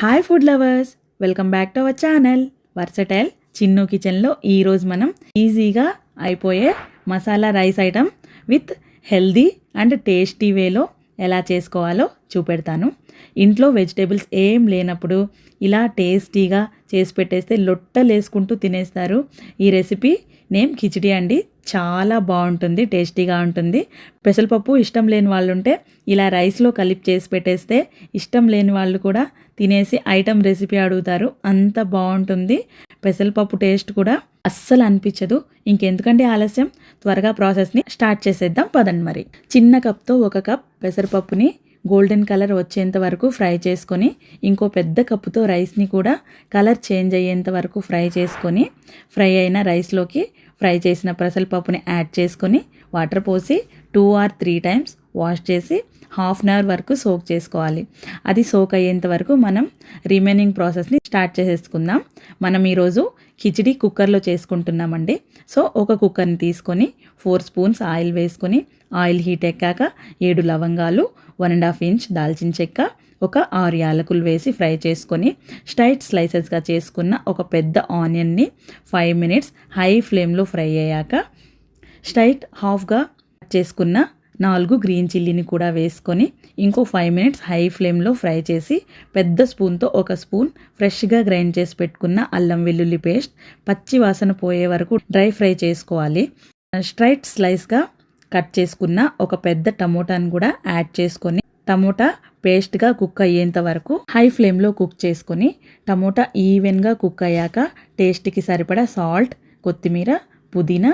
Hi food lovers welcome back to our channel. Versatile Chinnu కిచెన్లో ఈరోజు మనం ఈజీగా అయిపోయే masala rice item with healthy and tasty వేలో ఎలా చేసుకోవాలో చూపెడతాను. ఇంట్లో వెజిటేబుల్స్ ఏం లేనప్పుడు ఇలా టేస్టీగా చేసి పెట్టేస్తే లొట్టలు వేసుకుంటూ తినేస్తారు. ఈ రెసిపీ నేమ్ కిచిడి అండి. చాలా బాగుంటుంది టేస్టీగా ఉంటుంది. పెసరపప్పు ఇష్టం లేని వాళ్ళు ఉంటే ఇలా రైస్లో కలిపి చేసి పెట్టేస్తే ఇష్టం లేని వాళ్ళు కూడా తినేసి ఐటమ్ రెసిపీ అడుగుతారు. అంత బాగుంటుంది. పెసరపప్పు టేస్ట్ కూడా అస్సలు అనిపించదు. ఇంకెందుకంటే ఆలస్యం? త్వరగా ప్రాసెస్ని స్టార్ట్ చేసేద్దాం. పదండి మరి. చిన్న కప్తో ఒక కప్ పెసరపప్పుని గోల్డెన్ కలర్ వచ్చేంత వరకు ఫ్రై చేసుకొని ఇంకో పెద్ద కప్పుతో రైస్ని కూడా కలర్ చేంజ్ అయ్యేంత వరకు ఫ్రై చేసుకొని ఫ్రై అయిన రైస్లోకి ఫ్రై చేసిన పెసరపప్పుని యాడ్ చేసుకొని వాటర్ పోసి two or three times wash చేసి హాఫ్ అన్ అవర్ వరకు సోక్ చేసుకోవాలి. అది సోక్ అయ్యేంత వరకు మనం రిమైనింగ్ ప్రాసెస్ని స్టార్ట్ చేసేసుకుందాం. మనం ఈరోజు కిచిడి కుక్కర్లో చేసుకుంటున్నామండి. సో ఒక కుక్కర్ని తీసుకొని ఫోర్ స్పూన్స్ ఆయిల్ వేసుకొని ఆయిల్ హీట్ ఎక్కాక ఏడు లవంగాలు వన్ అండ్ హాఫ్ ఇంచ్ దాల్చిన చెక్క ఒక ఆరు యాలకులు వేసి ఫ్రై చేసుకొని స్ట్రైట్ స్లైసెస్గా చేసుకున్న ఒక పెద్ద ఆనియన్ని ఫైవ్ మినిట్స్ హై ఫ్లేమ్లో ఫ్రై అయ్యాక స్టైట్ హాఫ్గా చేసుకున్న నాలుగు గ్రీన్ చిల్లీని కూడా వేసుకొని ఇంకో ఫైవ్ మినిట్స్ హై ఫ్లేమ్లో ఫ్రై చేసి పెద్ద స్పూన్తో ఒక స్పూన్ ఫ్రెష్గా గ్రైండ్ చేసి పెట్టుకున్న అల్లం వెల్లుల్లి పేస్ట్ పచ్చి వాసన పోయే వరకు డ్రై ఫ్రై చేసుకోవాలి. స్ట్రైట్ స్లైస్గా కట్ చేసుకున్న ఒక పెద్ద టమోటాను కూడా యాడ్ చేసుకొని టమోటా పేస్ట్గా కుక్ అయ్యేంత వరకు హై ఫ్లేమ్లో కుక్ చేసుకొని టమోటా ఈవెన్గా కుక్ అయ్యాక టేస్ట్కి సరిపడా సాల్ట్ కొత్తిమీర పుదీనా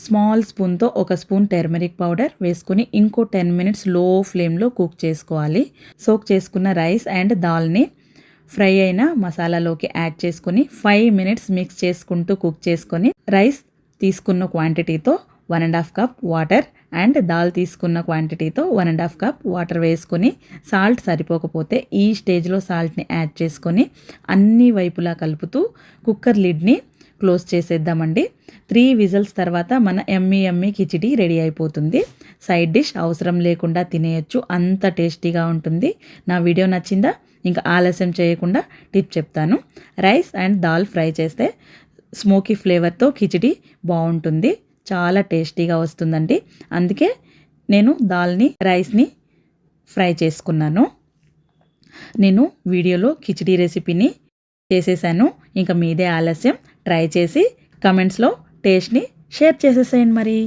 స్మాల్ స్పూన్తో ఒక స్పూన్ టెర్మరిక్ పౌడర్ వేసుకొని ఇంకో టెన్ మినిట్స్లో ఫ్లేమ్లో కుక్ చేసుకోవాలి. సోక్ చేసుకున్న రైస్ అండ్ దాల్ని ఫ్రై అయిన మసాలాలోకి యాడ్ చేసుకొని ఫైవ్ మినిట్స్ మిక్స్ చేసుకుంటూ కుక్ చేసుకొని రైస్ తీసుకున్న క్వాంటిటీతో one and half cup water and dal తీసుకున్న క్వాంటిటీతో one and half cup water వేసుకొని సాల్ట్ సరిపోకపోతే ఈ స్టేజ్లో సాల్ట్ని యాడ్ చేసుకొని అన్ని వైపులా కలుపుతూ కుక్కర్ లిడ్ని క్లోజ్ చేసేద్దామండి. త్రీ విజల్స్ తర్వాత మన ఎమ్మి ఎమ్మి కిచిడి రెడీ అయిపోతుంది. సైడ్ డిష్ అవసరం లేకుండా తినేయచ్చు. అంత టేస్టీగా ఉంటుంది. నా వీడియో నచ్చిందా? ఇంకా ఆలస్యం చేయకుండా టిప్ చెప్తాను. రైస్ అండ్ దాల్ ఫ్రై చేస్తే స్మోకీ ఫ్లేవర్తో కిచిడి బాగుంటుంది. చాలా టేస్టీగా వస్తుందండి. అందుకే నేను దాల్ని రైస్ని ఫ్రై చేసుకున్నాను. నేను వీడియోలో కిచిడి రెసిపీని చేసేసాను. ఇంకా మీదే ఆలస్యం. ట్రై చేసి కమెంట్స్లో టేస్ట్ని షేర్ చేసేసేయండి మరి.